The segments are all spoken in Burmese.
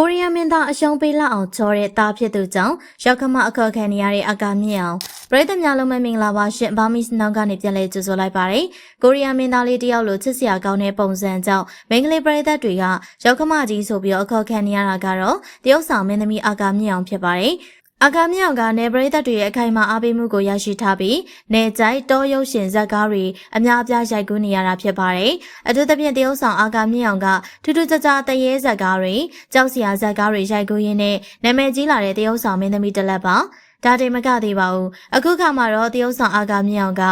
ကိုရီးယားမင်းသားအရှုံးပေးလောက်အောင်ချောတဲ့တားဖြစ်သူကြောင့်ရောက်ခမအခေါ်ခံနေရတဲ့အကာမြင့်အောင်ပရိသတ်များလုံးမမင်္ဂလာပါရှင်ဘာမီစနောင်းကနေပြန်လဲကြိုဆိုလိုက်ပါတယ်ကိုရီးယားမင်းသားလေးတယောက်လိုချစ်စရာကောင်းတဲ့ပုံစံကြောင့်မင်္ဂလိပရိသတ်တွေကရောက်ခမကြီးဆိုပြီးတော့အခေါ်ခံနေရတာကတော့တရုတ်ဆောင်မင်းသမီးအကာမြင့်အောင်ဖြစ်ပါတယ် အကာမြောင်ကနေပရိသတ်တွေရဲ့အခိုင်အမာအားပေးမှုကိုရရှိထားပြီးနေကြိုက်တောရုပ်ရှင်ဇာတ်ကားတွေအများအပြားရိုက်ကူးနေရတာဖြစ်ပါတယ်။အထူးသဖြင့်တရုတ်ဆောင်အာကာမြောင်ကထူးထူးခြားခြားတရေဇာတ်ကားတွေကြောက်စရာဇာတ်ကားတွေရိုက်ကူးရင်းနဲ့နာမည်ကြီးလာတဲ့တရုတ်ဆောင်မင်းသမီးတစ်လက်ပါ။ ဒါတင်မကသေးပါဘူးအခုခါမှာတော့တရုတ်ဆောင်အာကာမြောင်က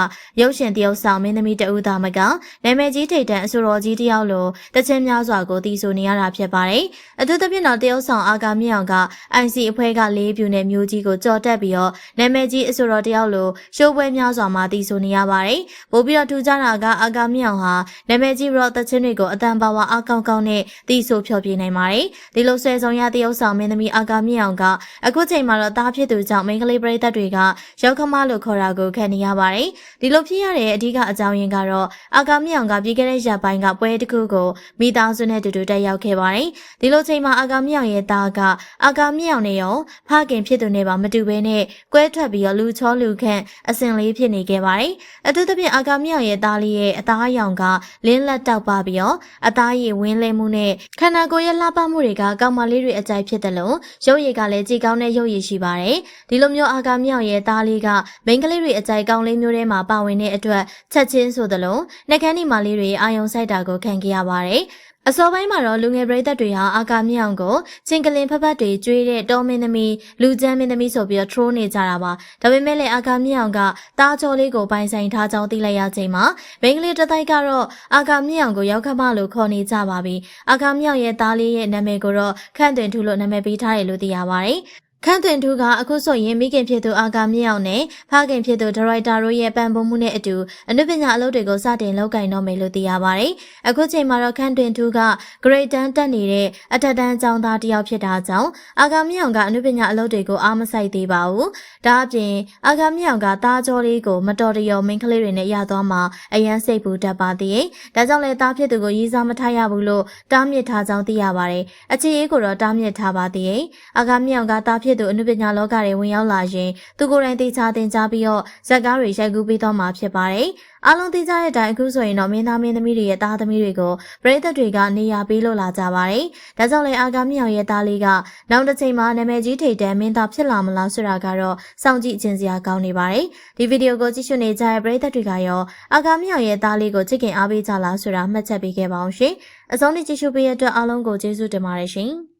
ရုပ်ရှင်တရုတ်ဆောင်မင်းသမီးတဦးသားမကနာမည်ကြီးထိတ်တန့်အဆိုတော်ကြီးတယောက်လိုတခြင်းများစွာကိုတီးဆိုနေရတာဖြစ်ပါတယ်အထူးသဖြင့်တော့တရုတ်ဆောင်အာကာမြောင်က IC အဖွဲ့ကလေးပြူနဲ့မျိုးကြီးကိုကြော်တက်ပြီးတော့နာမည်ကြီးအဆိုတော်တယောက်လိုရှိုးပွဲများစွာမှာတီးဆိုနေရပါတယ်ပို့ပြီးတော့ထူးခြားတာကအာကာမြောင်ဟာနာမည်ကြီးရော့တခြင်းတွေကိုအတန်ပါဝါအကောင်းကောင်းနဲ့တီးဆိုဖျော်ပြနိုင်ပါတယ်ဒီလိုဆွဲဆောင်ရတရုတ်ဆောင်မင်းသမီးအာကာမြောင်ကအခုချိန်မှာတော့တားဖြစ်သူကြောင့်မိန်းကလေးပရိသတ်တွေကရောက်ခမလို့ခေါ်တာကိုခံနေရပါတယ်။ဒီလိုဖြစ်ရတဲ့အဓိကအကြောင်းရင်းကတော့အာကာမြောင်ကပြီးခဲ့တဲ့ရက်ပိုင်းကပွဲတစ်ခုကိုမိသားစုနဲ့တူတူတက်ရောက်ခဲ့ပါတယ်။ဒီလိုချိန်မှာအာကာမြောင်ရဲ့သားကအာကာမြောင်နဲ့ရောဖခင်ဖြစ်သူနဲ့ပါမတူဘဲနဲ့ကွဲထွက်ပြီးတော့လူချောလူခန့်အစင်လေးဖြစ်နေခဲ့ပါတယ်။အထူးသဖြင့်အာကာမြောင်ရဲ့သားလေးရဲ့အသားရောင်ကလင်းလက်တောက်ပါပြီးတော့အသားရည်ဝင်းလဲမှုနဲ့ခန္ဓာကိုယ်ရဲ့လှပမှုတွေကကောင်းမလေးတွေအကြိုက်ဖြစ်တယ်လို့ရုပ်ရည်ကလည်းကြည်ကောင်းတဲ့ရုပ်ရည်ရှိပါတယ်။ဒီလိုမျိုးအာကာမြောင်ရဲ့သားလေးကမိန်းကလေးတွေအကြိုက်ကောင်းလေးမျိုးထဲမှာပါဝင်တဲ့အတွက်ချက်ချင်းဆိုသလိုနှကန်းဒီမာလေးတွေအာယုံဆိုင်တာကိုခံခဲ့ရပါတယ်။အစောပိုင်းမှာတော့လူငယ်ပရိသတ်တွေဟာအာကာမြောင်ကိုချင်းကလင်ဖက်ဖက်တွေကျွေးတဲ့တောမင်းသမီးလူချမ်းမင်းသမီးဆိုပြီးတော့ troll နေကြတာပါဒါပေမဲ့လည်းအာကာမြောင်ကတားချောလေးကိုပိုင်ဆိုင်ထားကြောင်းသိလိုက်ရချိန်မှာမိန်းကလေးတစ်တိုက်ကတော့အာကာမြောင်ကိုရောက်ခမလို့ခေါ်နေကြပါပြီအာကာမြောင်ရဲ့သားလေးရဲ့နာမည်ကိုတော့ခန့်တွင်ထူလို့နာမည်ပေးထားတယ်လို့သိရပါတယ် ခန့်သွင်ထူးကအခုဆိုရင်မိခင်ဖြစ်သူအာကာမြေအောင်နဲ့ဖခင်ဖြစ်သူဒါရိုက်တာတို့ရဲ့ပံ့ပိုးမှုနဲ့အတူအနုပညာအလုပ်တွေကိုစတင်လုပ်ကိုင်တော့မယ်လို့သိရပါတယ်။အခုချိန်မှာတော့ခန့်သွင်ထူးက Great တန်းတက်နေတဲ့အထက်တန်းကျောင်းသားတစ်ယောက်ဖြစ်တာကြောင့်အာကာမြေအောင်ကအနုပညာအလုပ်တွေကိုအားမဆိုင်သေးပါဘူး။ဒါအပြင်အာကာမြေအောင်ကသားကြောလေးကိုမတော်တရောမိန်းကလေးတွေနဲ့ရသွားမှအရန်စိတ်ပူတတ်ပါသေးတယ်။ဒါကြောင့်လည်းသားဖြစ်သူကိုရည်စားမထားရဘူးလို့တားမြစ်ထားကြောင်းသိရပါတယ်။အခြေအေးကိုတော့တားမြစ်ထားပါသေးတယ်။အာကာမြေအောင်ကသားဖြစ်သူအနုပညာလောကတွေဝင်ရောက်လာရင်သူကိုယ်တိုင်သိချာတင်ကြားပြီးတော့ဇက်ကားတွေရိုက်ကူးပေးတော့မှာဖြစ်ပါတယ်။အားလုံးသိကြတဲ့အတိုင်းအခုဆိုရင်တော့မင်းသားမင်းသမီးတွေရဲ့သားသမီးတွေကိုပရိသတ်တွေကနေရာပေးလို့လာကြပါတယ်။ဒါကြောင့်လည်းအာကာမြောင်ရဲ့သားလေးကနောက်တစ်ချိန်မှာနာမည်ကြီးထိတ်တန်းမင်းသားဖြစ်လာမလားဆိုတာကတော့စောင့်ကြည့်ခြင်းစရာကောင်းနေပါတယ်။ဒီဗီဒီယိုကိုကြည့်ရှုနေကြတဲ့ပရိသတ်တွေကရောအာကာမြောင်ရဲ့သားလေးကိုချစ်ခင်အားပေးကြလားဆိုတာမှတ်ချက်ပေးခဲ့ပါအောင်ရှင်။အဆုံးထိကြည့်ရှုပေးတဲ့အတွက်အားလုံးကိုကျေးဇူးတင်ပါတယ်ရှင်။